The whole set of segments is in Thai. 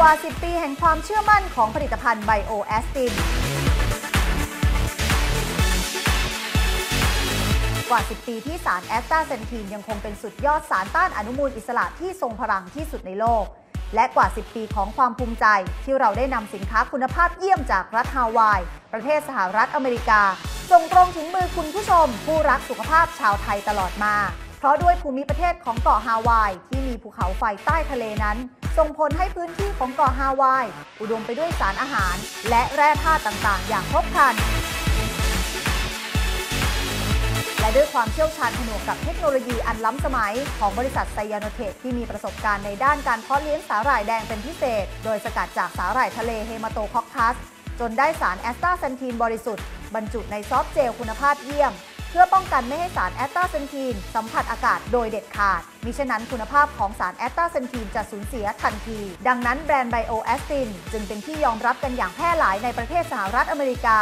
กว่า 10 ปีแห่งความเชื่อมั่นของผลิตภัณฑ์ไบโอแอสติน กว่า 10 ปีที่สารแอสตาเซนทีนยังคงเป็นสุดยอดสารต้านอนุมูลอิสระที่ทรงพลังที่สุดในโลก และกว่า 10 ปีของความภูมิใจ ที่เราได้นำสินค้าคุณภาพเยี่ยมจากรัฐฮาวาย ประเทศสหรัฐอเมริกา ส่งตรงถึงมือคุณผู้ชม ผู้รักสุขภาพชาวไทยตลอดมา เพราะด้วยภูมิประเทศของเกาะฮาวายที่มีภูเขาไฟใต้ทะเลนั้น ส่งผลให้พื้นที่ของเกาะฮาวาย อุดมไปด้วยสารอาหาร และแร่ธาตุต่างๆ อย่างครบครัน และด้วยความเชี่ยวชาญผนวกกับเทคโนโลยีอันล้ำสมัย ของบริษัทไซยานเทคที่มีประสบการณ์ในด้านการเพาะเลี้ยงสาหร่ายแดงเป็นพิเศษ โดยสกัดจากสาหร่ายทะเลเฮมาโตคอคคัสจนได้สารแอสตาเซนทีนบริสุทธิ์บรรจุในซอฟเจลคุณภาพเยี่ยม เพื่อป้องกันไม่ให้สารแอสตาเซนทีนสัมผัสอากาศโดยเด็ดขาด มิฉะนั้นคุณภาพของสารแอสตาเซนทีนจะสูญเสียทันที ดังนั้นแบรนด์ไบโอแอสตินจึงเป็นที่ยอมรับกันอย่างแพร่หลายในประเทศสหรัฐอเมริกา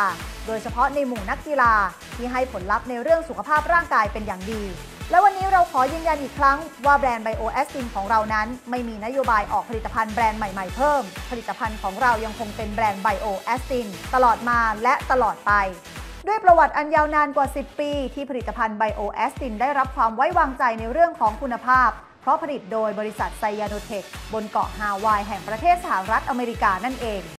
โดยเฉพาะในหมู่นักกีฬาที่ให้ผลลัพธ์ในเรื่องสุขภาพร่างกายเป็นอย่างดีและวันนี้เราขอยืนยันอีกครั้งว่าแบรนด์ไบโอแอสตินของเรานั้น ไม่มีนโยบายออกผลิตภัณฑ์แบรนด์ใหม่ๆเพิ่ม ผลิตภัณฑ์ของเรายังคงเป็นแบรนด์ไบโอแอสตินตลอดมาและตลอดไป ด้วยประวัติอันยาวนานกว่า 10 ปี ที่ผลิตภัณฑ์ไบโอแอสตินได้รับความไว้วางใจในเรื่องของคุณภาพ เพราะผลิตโดยบริษัทไซยาโนเทคบนเกาะฮาวายแห่งประเทศสหรัฐอเมริกานั่นเอง